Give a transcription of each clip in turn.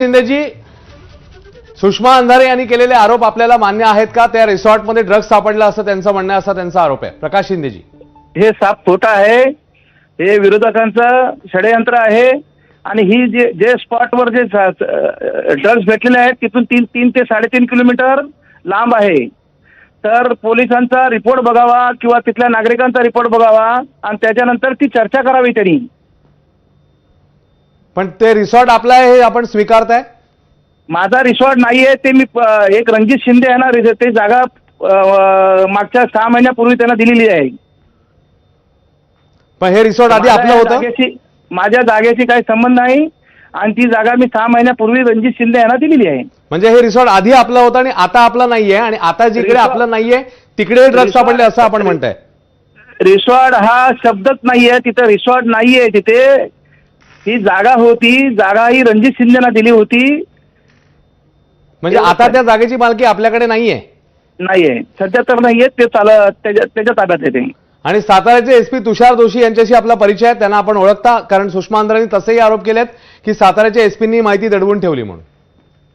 शिंदेजी सुषमा अंधारे यांनी केलेले आरोप आपल्याला मान्य आहेत का? त्या रिसॉर्टमध्ये ड्रग्ज सापडला असं त्यांचं म्हणणं असं असा त्यांचा आरोप आहे. प्रकाश शिंदेजी. हे साप खोटा आहे. हे विरोधकांचं षडयंत्र आहे. आणि ही जे जे स्पॉटवर जे ड्रग्ज भेटलेले आहेत तिथून तीन तीन ते साडेतीन किलोमीटर लांब आहे. तर पोलिसांचा रिपोर्ट बघावा किंवा तिथल्या नागरिकांचा रिपोर्ट बघावा आणि त्याच्यानंतर ती चर्चा करावी त्यांनी. पण ते रिसॉर्ट आपलं आहे हे आपण स्वीकारताय? माझा रिसॉर्ट नाही आहे ते मी प- एक रणजित शिंदे आहे ना ते जागा अ, मागच्या सहा महिन्यापूर्वी त्यांना दिलेली आहे. पण हे रिसॉर्ट आधी माझ्या आपलं होतं? जागेची माझ्या जागेशी काही संबंध नाही आणि ती जागा मी सहा महिन्यापूर्वी रणजित शिंदे यांना दिलेली आहे. म्हणजे हे रिसॉर्ट आधी आपलं होतं आणि आता आपलं नाहीये आणि आता जिकडे आपलं नाहीये तिकडे ड्रग्ज रिसॉर्ट- सापडले असं आपण म्हणताय. रिसॉर्ट हा शब्दच नाहीये तिथं रिसॉर्ट नाहीये तिथे ही जागा होती जागा ही रणजित शिंदेना दिली होती. म्हणजे आता. त्या जागेची मालकी आपल्याकडे नाहीये. नाहीये. सध्या तर नाहीये ते चाल त्याच्या त्याच्या ताब्यात येते आणि साताऱ्याचे एसपी तुषार जोशी यांच्याशी आपला परिचय आहे त्यांना आपण ओळखता कारण सुषमा अंधारेंनी तसेही आरोप केलेत की साताऱ्याच्या एसपींनी माहिती दडवून ठेवली म्हणून.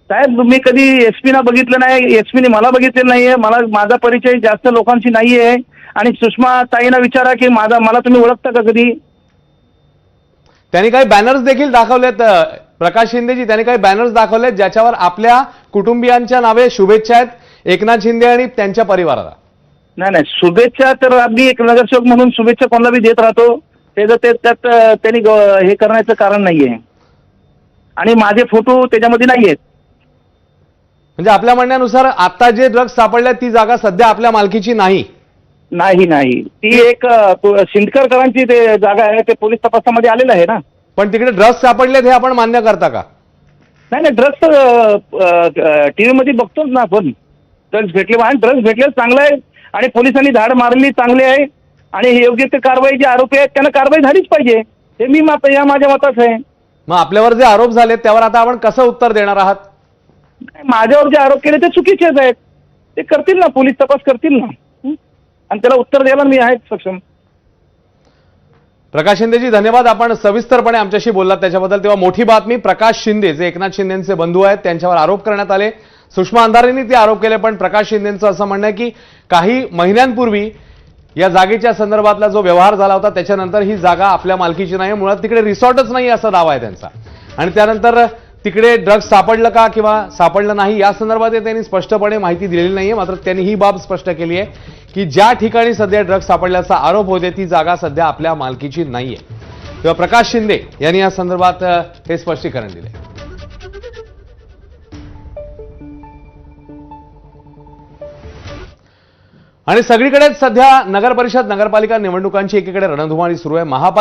साहेब मी कधी एसपी ना बघितलं नाही एसपी ने मला बघितलेलं नाहीये मला माझा परिचय जास्त लोकांशी नाहीये. आणि सुषमा ताईंना विचारा की माझा मला तुम्ही ओळखता का कधी? त्यांनी काही बॅनर्स देखील दाखवलेत प्रकाश शिंदेजी त्यांनी काही बॅनर्स दाखवलेत ज्याच्यावर आपल्या कुटुंबियांच्या नावे शुभेच्छा आहेत. एकनाथ शिंदे आणि त्यांच्या परिवाराला. नाही नाही शुभेच्छा तर आम्ही एक नगरसेवक म्हणून शुभेच्छा कोणाला बी देत राहतो त्याचं ते त्यात त्यांनी हे करण्याचं कारण नाहीये. आणि माझे फोटो त्याच्यामध्ये नाहीयेत. म्हणजे आपल्या म्हणण्यानुसार आता जे ड्रग्ज सापडले ती जागा सध्या आपल्या मालकीची नाही. नाही नाही. ती एक शिंदकरकरांची ते जागा आहे ते पोलीस तपासामध्ये आलेलं आहे ना. पण तिकडे ड्रग्ज सापडलेत हे आपण मान्य करता का? नाही नाही ड्रग्स तर टी व्हीमध्ये बघतोच ना आपण. ड्रग्स भेटले आणि ड्रग्स भेटले चांगलं आहे. आणि पोलिसांनी धाड मारली चांगली आहे. आणि हे योग्य ते कारवाई जे आरोपी आहेत त्यांना कारवाई झालीच पाहिजे. हे मी मात या माझ्या मताच आहे. मग आपल्यावर जे आरोप झालेत त्यावर आता आपण कसं उत्तर देणार आहात? माझ्यावर जे आरोप केले ते चुकीचेच आहेत. ते करतील ना पोलीस तपास करतील ना? आणि त्याला उत्तर द्यायला मी आहे सक्षम. प्रकाश शिंदेजी धन्यवाद. आपण सविस्तरपणे आमच्याशी बोललात त्याच्याबद्दल. तेव्हा मोठी बातमी प्रकाश शिंदे जे एकनाथ शिंदेचे बंधू आहेत त्यांच्यावर आरोप करण्यात आले. सुषमा अंधारेंनी ते आरोप केले पण प्रकाश शिंदेचं असं म्हणणं आहे की काही महिन्यांपूर्वी या जागेच्या संदर्भातला जो व्यवहार झाला होता त्याच्यानंतर ही जागा आपल्या मालकीची नाही. मुळात तिकडे रिसॉर्टच नाही असा दावा आहे त्यांचा. आणि त्यानंतर तिकडे ड्रग्ज सापडलं का किंवा सापडलं नाही या संदर्भात त्यांनी स्पष्टपणे माहिती दिलेली नाहीये. मात्र त्यांनी ही बाब स्पष्ट केली आहे. की ज्या ठिकाणी सध्या ड्रग्ज सापडल्याचा आरोप होते ती जागा सध्या आपल्या मालकीची नाहीये. तेव्हा प्रकाश शिंदे यांनी या संदर्भात हे स्पष्टीकरण दिले आणि सगळीकडेच सध्या नगर परिषद नगरपालिका निवडणुकांची एकीकडे रणधुमाळी सुरू आहे. महापालिका